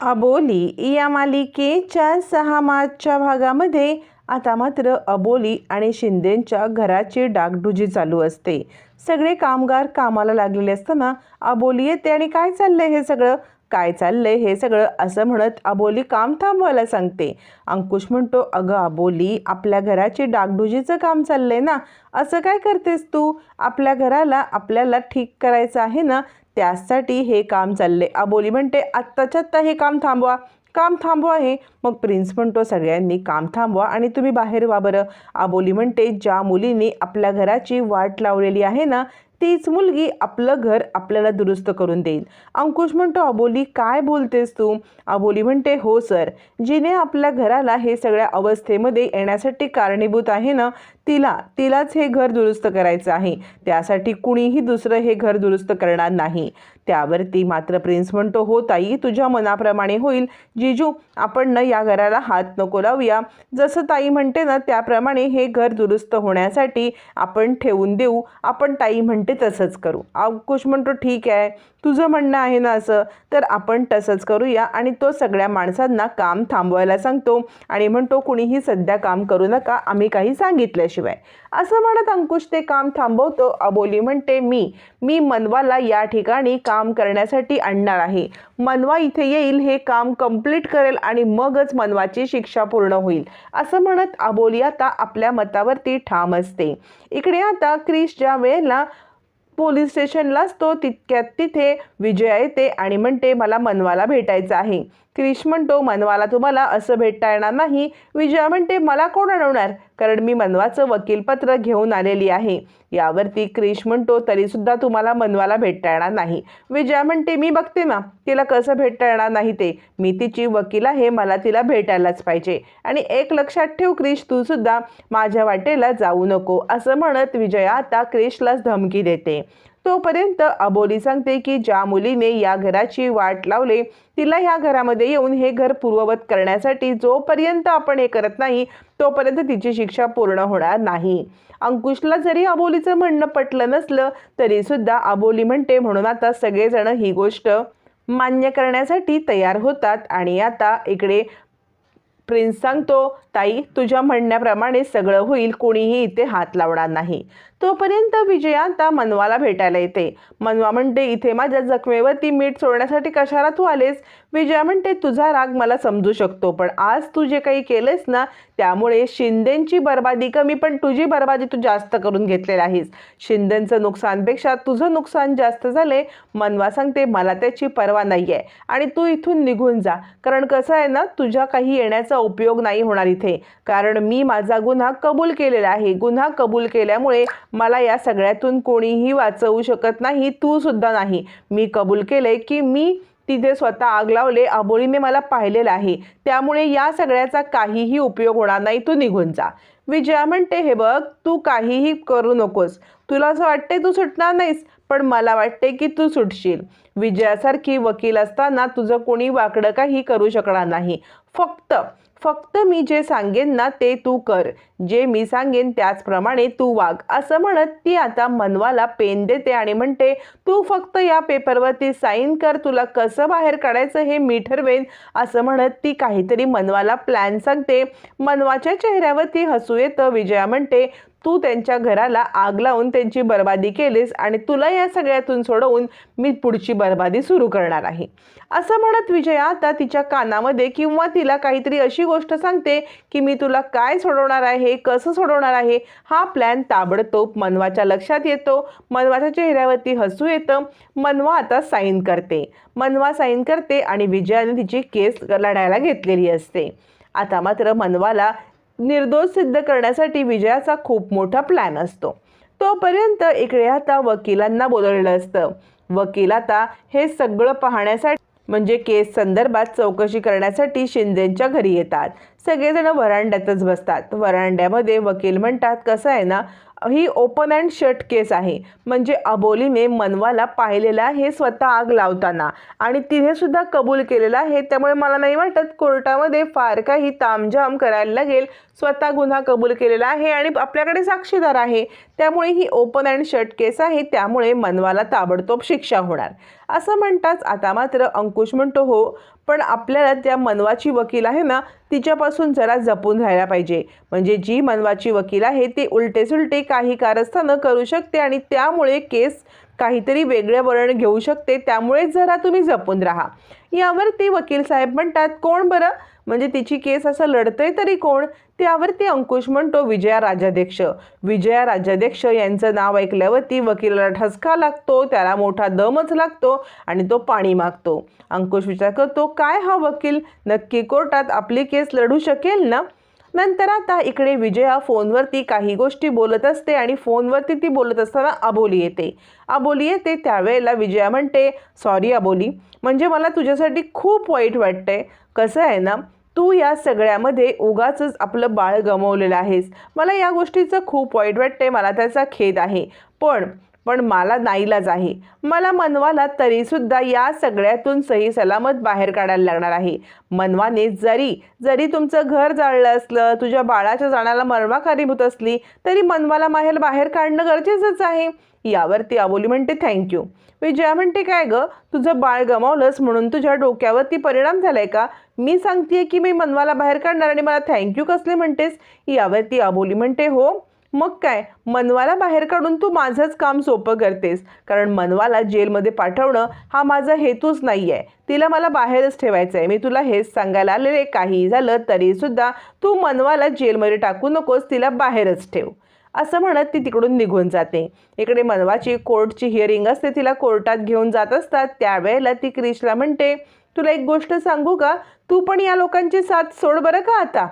अबोली या मालिकेच्या सहा मार्चच्या भागामध्ये आता मात्र अबोली आणि शिंदेंच्या घराची डागडुजी चालू असते. सगळे कामगार कामाला लागलेले असताना अबोली येते आणि काय चाललंय हे सगळं? काय चाललंय हे सगळं असं म्हणत अबोली काम थांबवायला सांगते. अंकुश म्हणतो अगं अबोली आपल्या घराची डागडुजीचं काम चाललंय ना असं काय करतेस तू? आपल्या घराला आपल्याला ठीक करायचं आहे ना त्यासाठी हे काम चालले अबोली म्हणते आत्ताच्या आत्ता हे काम थांबवा काम थांबवा हे. मग प्रिन्स म्हणतो सगळ्यांनी काम थांबवा आणि तुम्ही बाहेर वा बरं. अबोली म्हणते ज्या मुलींनी आपल्या घराची वाट लावलेली आहे ना तीच मुलगी आपलं घर आपल्याला दुरुस्त करून देईल. अंकुश म्हणतो अबोली काय बोलतेस तू? अबोली म्हणते हो सर. जिने आपल्या घराला हे सगळ्या अवस्थेमध्ये येण्यासाठी कारणीभूत आहे ना तिला तिलाच हे घर दुरुस्त करायचं आहे. त्यासाठी कुणीही दुसरं हे घर दुरुस्त करणार नाही. त्यावरती मात्र प्रिन्स म्हणतो हो ताई तुझ्या मनाप्रमाणे होईल. जिजू आपण न या घराला हात नको लावूया. जसं ताई म्हणते ना त्याप्रमाणे हे घर दुरुस्त होण्यासाठी आपण ठेवून देऊ. आपण ताई म्हणते तसंच करू. अंकुश म्हणतो ठीक आहे. तुझं म्हणणं आहे ना असं. तर आपण तसंच करूया. आणि तो सगळ्या माणसांना काम थांबवायला सांगतो आणि म्हणतो कुणीही सध्या काम करू नका. आम्ही काही सांगितल्याशिवाय. असं म्हणत अंकुश ते काम थांबवतो. अबोली म्हणते मी मी मनवाला या ठिकाणी काम करण्यासाठी आणणार आहे. मनवा इथे येईल हे काम कंप्लीट करेल आणि मगच मनवाची शिक्षा पूर्ण होईल. असं म्हणत अबोली आता आपल्या मतावरती ठाम असते. इकडे आता क्रिश ज्या वेळेला पोलीस स्टेशनला तो तितक्यात तिथे विजया येते आणि म्हणते मला मनवाला भेटायचं आहे. क्रिश म्हणतो मनवाला तुम्हाला असं भेटता येणार नाही. विजया म्हणते मला कोण आणवणार? कारण मी मनवाचं वकीलपत्र घेऊन आलेली आहे. यावरती क्रिश म्हणतो तरीसुद्धा तुम्हाला मनवाला भेटता येणार नाही. विजया म्हणते मी बघते ना तिला कसं भेटता येणार नाही ते. मी तिची वकील आहे मला तिला भेटायलाच पाहिजे. आणि एक लक्षात ठेव क्रिश तू सुद्धा माझ्या वाटेला जाऊ नको. असं म्हणत विजया आता क्रिशलाच धमकी देते. तोपर्यंत अबोली सांगते की ज्या मुलीने या घराची वाट लावले तिला ह्या घरामध्ये येऊन हे घर पूर्ववत करण्यासाठी जोपर्यंत आपण हे करत नाही तोपर्यंत तिची शिक्षा पूर्ण होणार नाही. अंकुशला जरी अबोलीचं म्हणणं पटलं नसलं तरी सुद्धा अबोली म्हणते म्हणून आता सगळेजण ही गोष्ट मान्य करण्यासाठी तयार होतात आणि आता इकडे प्रिन्स सांगतो ताई तुझ्या म्हणण्याप्रमाणे सगळं होईल कोणीही इथे हात लावणार नाही. तोपर्यंत विजया आता मनवाला भेटायला येते. मनवा म्हणते इथे माझ्या जखमेवरती मीठ सोडण्यासाठी कशाला तू आलेस? मी ज्या म्हणते तुझा राग मला समजू शकतो पण आज तू जे काही केलेस ना त्यामुळे शिंदेंची बर्बादी कमी पण तुझी बर्बादी तू जास्त करून घेतलेली आहेस. शिंदेंचं नुकसानपेक्षा तुझं नुकसान जास्त झाले मनवा सांगते मला त्याची पर्वा नाही आहे आणि तू इथून निघून जा. कारण कसं आहे ना तुझ्या काही येण्याचा उपयोग नाही होणार इथे. कारण मी माझा गुन्हा कबूल केलेला आहे. गुन्हा कबूल केल्यामुळे मला या सगळ्यातून कोणीही वाचवू शकत नाही. तू सुद्धा नाही. मी कबूल केले की मी तिथे स्वतः आग लावले आबोळीने मला पाहिलेलं आहे. त्यामुळे या सगळ्याचा काहीही उपयोग होणार नाही तू निघून जा. विजया म्हणते हे बघ तू काहीही करू नकोस. तुला असं वाटते तू सुटणार नाहीस पण मला वाटते की तू सुटशील. विजयासारखी वकील असताना तुझं कोणी वाकडं काही करू शकणार नाही. फक्त फक्त मी जे सांगेन ना ते तू कर. जे मी सांगेन त्याचप्रमाणे तू वाग. असं म्हणत ती आता मनवाला पेन देते आणि म्हणते तू फक्त या पेपरवरती साईन कर तुला कसं बाहेर काढायचं हे मी ठरवेन. असं म्हणत ती काहीतरी मनवाला प्लॅन सांगते. मनवाच्या चेहऱ्यावरती हसू येतं. विजया म्हणते तू त्यांच्या घराला आग लावून त्यांची बर्बादी केलीस आणि तुला या सगळ्यातून सोडवून मी पुढची बर्बादी सुरू करणार आहे. असं म्हणत विजया आता तिच्या कानामध्ये किंवा तिला काहीतरी अशी गोष्ट सांगते की मी तुला काय सोडवणार आहे कसं सोडवणार आहे हा प्लॅन ताबडतोब मनवाच्या लक्षात येतो. मनवाच्या चेहऱ्यावरती हसू येतं. मनवा आता साईन करते. मनवा साईन करते आणि विजयाने तिची केस लढायला घेतलेली असते. आता मात्र मनवाला निर्दोष सिद्ध करण्यासाठी विजयाचा खूप मोठा प्लॅन असतो. तोपर्यंत इकडे आता वकिलांना बोलवलेलं असतं. वकील आता हे सगळं पाहण्यासाठी म्हणजे केस संदर्भात चौकशी करण्यासाठी शिंदेंच्या घरी येतात. सगळेजण वरांड्यातच बसतात. वरांड्यामध्ये वकील म्हणतात कसं आहे ना ही ओपन अँड शट केस आहे. म्हणजे अबोलीने मनवाला पाहिलेलं आहे स्वतः आग लावताना. आणि तिने सुद्धा कबूल केलेला आहे. त्यामुळे मला नाही वाटत कोर्टामध्ये फार काही तामझाम करायला लागेल. स्वतः गुन्हा कबूल केलेला आहे आणि आपल्याकडे साक्षीदार आहे. त्यामुळे ही ओपन अँड शट केस आहे. त्यामुळे मनवाला ताबडतोब शिक्षा होणार. असं म्हणताच आता मात्र अंकुश म्हणतो हो पण आपल्याला त्या मनवाची वकील आहे ना तिच्यापासून जरा जपून राहायला पाहिजे. म्हणजे जी मनवाची वकील आहे ती उलटे सुलटे काही कारस्थानं करू शकते आणि त्यामुळे केस काहीतरी वेगळे वळण घेऊ शकते त्यामुळे जरा तुम्ही जपून राहा. यावर ते वकील साहेब म्हणतात कोण बरं? म्हणजे तिची केस असं लढतंय तरी कोण? त्यावरती अंकुश म्हणतो विजया राजाध्यक्ष. विजया राजाध्यक्ष यांचं नाव ऐकल्यावरती वकिलाला ठसका लागतो त्याला मोठा दमच लागतो आणि तो पाणी मागतो. अंकुश विचार करतो काय हा वकील? नक्की कोर्टात आपली केस लढू शकेल ना? नंतर आता इकडे विजया फोनवरती काही गोष्टी बोलत असते आणि फोनवरती ती बोलत असताना अबोली येते. अबोली येते त्यावेळेला विजया म्हणते सॉरी अबोली. म्हणजे मला तुझ्यासाठी खूप वाईट वाटतंय. कसं आहे ना तू या सगळ्यामध्ये उगाच आपलं बाळ गमावलेलं आहेस. मला या गोष्टीचं खूप वाईट वाटतंय. मला त्याचा खेद आहे. पण पण मला नाईलाज आहे. मला मनवाला तरीसुद्धा या सगळ्यातून सही सलामत बाहेर काढायला लागणार आहे. मनवाने जरी जरी तुमचं घर जाळलं असलं तुझ्या बाळाच्या जाण्याला मर्मा कारणीभूत असली तरी मनवाला माहेर बाहेर काढणं गरजेचंच आहे. यावरती अबोली म्हणते थँक्यू विजया म्हणते काय गं? तुझं बाळ गमावलंस म्हणून तुझ्या डोक्यावरती परिणाम झालाय का? मी सांगतेय की मी मनवाला बाहेर काढणार आणि मला थँक्यू कसले म्हणतेस? यावरती अबोली म्हणते हो मग काय? मनवाला बाहेर काढून तू माझंच काम सोपं करतेस. कारण मनवाला जेलमध्ये पाठवणं हा माझा हेतूच नाही आहे तिला मला बाहेरच ठेवायचं आहे मी तुला हेच सांगायला आलेले काही झालं तरीसुद्धा तू मनवाला जेलमध्ये टाकू नकोस तिला बाहेरच ठेव. असं म्हणत ती तिकडून निघून जाते. इकडे मनवाची कोर्टची हिअरिंग असते. तिला कोर्टात घेऊन जात असतात. त्यावेळेला ती क्रिशला म्हणते तुला एक गोष्ट सांगू का? तू पण या लोकांची साथ सोड बरं का आता?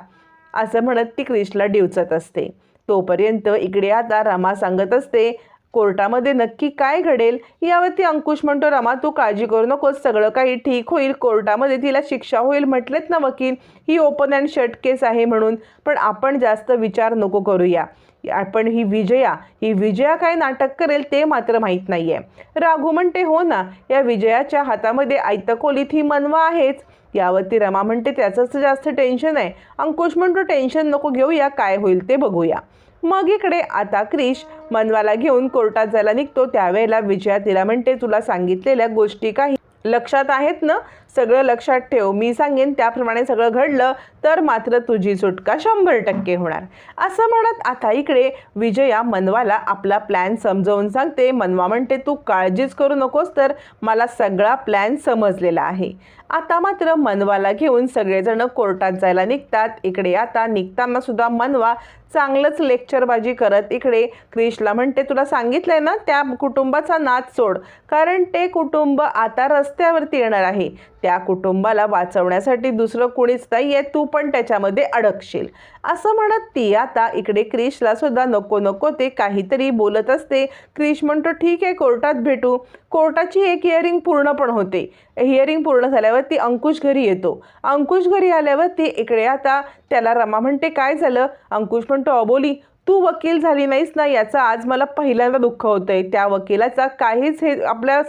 असं म्हणत ती क्रिशला डिवचत असते. तोपर्यंत इकडे आता रमा सांगत असते कोर्टामध्ये नक्की काय घडेल? यावरती अंकुश म्हणतो रमा तू काळजी करू नकोस सगळं काही ठीक होईल कोर्टामध्ये तिला शिक्षा होईल म्हटलेत ना वकील ही ओपन अँड शट केस आहे म्हणून पण आपण जास्त विचार नको करूया. आपण ही विजया ही विजया काय नाटक करेल ते मात्र माहीत नाही आहे राघू म्हणते हो ना या विजयाच्या हातामध्ये आयतकोलीत ही मनवा आहेच. यावरती रमा म्हणते त्याचंच जास्त टेन्शन आहे. अंकुश म्हणतो टेन्शन नको घेऊया काय होईल ते बघूया. मग इकडे आता क्रिश मनवाला घेऊन कोर्टात जायला निघतो. त्यावेळेला विजया तिला म्हणते तुला सांगितलेल्या गोष्टी काही लक्षात आहेत ना? सगळं लक्षात ठेव. मी सांगेन त्याप्रमाणे सगळं घडलं तर मात्र तुझी सुटका शंभर टक्के होणार. असं म्हणत आता इकडे विजया मनवाला आपला प्लॅन समजावून सांगते. मनवा म्हणते तू काळजीच करू नकोस तर मला सगळा प्लॅन समजलेला आहे. आता मात्र मनवाला घेऊन सगळेजण कोर्टात जायला निघतात. इकडे आता निघताना सुद्धा मनवा चांगलंच लेक्चरबाजी करत इकडे. क्रिशला म्हणते तुला सांगितलंय ना त्या कुटुंबाचा नाद सोड. कारण ते कुटुंब आता रस्त्यावरती येणार आहे. त्या कुटुंबाला वाचवण्यासाठी दुसरं कोणीच नाही आहे तू पण त्याच्यामध्ये अडकशील. असं म्हणत ती आता इकडे क्रिशला सुद्धा नको नको ते काहीतरी बोलत असते. क्रिश म्हणतो ठीक आहे कोर्टात भेटू. कोर्टाची एक हिअरिंग पूर्ण पण होते. हिअरिंग पूर्ण झाल्यावर ती अंकुश घरी येतो. अंकुश घरी आल्यावर ती इकडे आता त्याला रमा म्हणते काय झालं? अंकुश म्हणतो अबोली तू वकील झाली नाहीस ना याचा आज मला पहिल्यांदा दुःख होतंय. त्या वकिलाचा काहीच हे आपल्या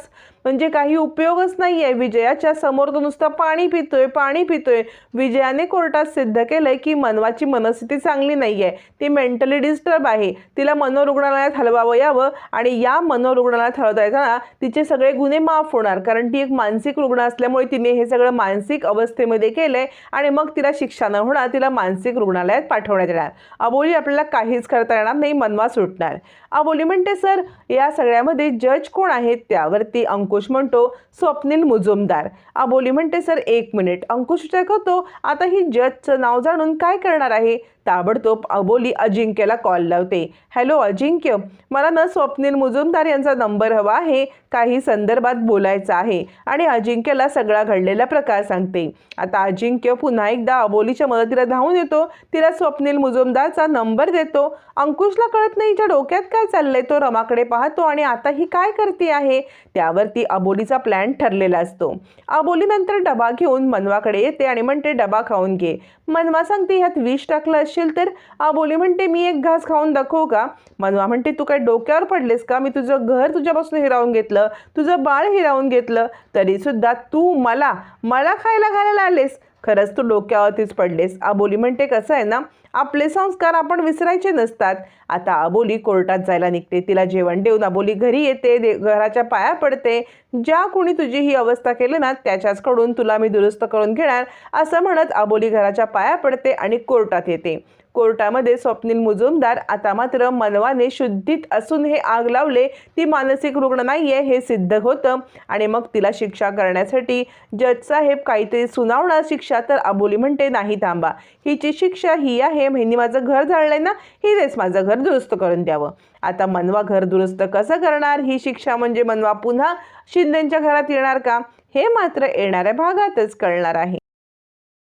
म्हणजे काही उपयोगच नाही आहे विजयाच्या समोर तो नुसतं पाणी पितोय पाणी पितोय. विजयाने कोर्टात सिद्ध केलंय की मनवाची मनस्थिती चांगली नाही आहे ती मेंटली डिस्टर्ब आहे. तिला मनोरुग्णालयात हलवावं यावं आणि या मनोरुग्णालयात हलवता येताना तिचे सगळे गुन्हे माफ होणार. कारण ती एक मानसिक रुग्ण असल्यामुळे तिने हे सगळं मानसिक अवस्थेमध्ये केलंय आणि मग तिला शिक्षा न होणार तिला मानसिक रुग्णालयात पाठवण्यात येणार. अबोली आपल्याला काहीच करता येणार नाही. मनवा सुटणार. अबोली म्हणते सर या सगळ्यामध्ये जज कोण आहेत? त्यावरती अंकुश म्हणतो स्वप्नील मुजुमदार. अबोली म्हणते सर एक मिनिट. अंकुश विचार करतो आता ही जजचं नाव जाणून काय करणार आहे? ताबडतोब अबोली अजिंक्यला कॉल लावते. हॅलो अजिंक्य मला ना स्वप्नील मुजुमदार यांचा नंबर हवा आहे. काही संदर्भात बोलायचं आहे. आणि अजिंक्यला सगळा घडलेला प्रकार सांगते. आता अजिंक्य पुन्हा एकदा अबोलीच्या मदतीला धावून येतो. तिला स्वप्नील मुजुमदारचा नंबर देतो. अंकुशला कळत नाही तिच्या डोक्यात काय चाललंय? तो रमाकडे पाहतो आणि आता ही काय करते आहे? त्यावरती अबोलीचा प्लॅन ठरलेला असतो. अबोली नंतर डबा घेऊन मनवाकडे येते आणि म्हणते डबा खाऊन घे. मनवा सांगते ह्यात विष टाकलं असेल तर? आबोली म्हणते मी एक घास खाऊन दाखवू का? मनवा म्हणते तू काय डोक्यावर पडलेस का? मी तुझं घर तुझ्यापासून हिरावून घेतलं तुझं बाळ हिरावून घेतलं तरीसुद्धा तू मला मला खायला घालायला आलेस. खरंच तू डोक्यावरतीच पडलेस. अबोली म्हणते कसं आहे ना आपले संस्कार आपण विसरायचे नसतात. आता अबोली कोर्टात जायला निघते. तिला जेवण देऊन अबोली घरी येते दे घराच्या पाया पडते. ज्या कोणी तुझी ही अवस्था केली ना त्याच्याचकडून तुला मी दुरुस्त करून घेणार असं म्हणत अबोली घराच्या पाया पडते आणि कोर्टात येते. कोर्टामध्ये स्वप्नील मुजुमदार आता मात्र मनवाने शुद्धीत असून हे आग लावले ती मानसिक रुग्ण नाही आहे हे सिद्ध होतं. आणि मग तिला शिक्षा करण्यासाठी जज साहेब काहीतरी सुनावणार शिक्षा तर अबोली म्हणते नाही थांबा. हिची शिक्षा ही आहे ह्यांनी माझं घर जाळलंय ना हिनेच माझं घर दुरुस्त करून द्यावं. आता मनवा घर दुरुस्त कसं करणार? ही शिक्षा म्हणजे मनवा पुन्हा शिंदेच्या घरात येणार का? हे मात्र येणाऱ्या भागातच कळणार आहे.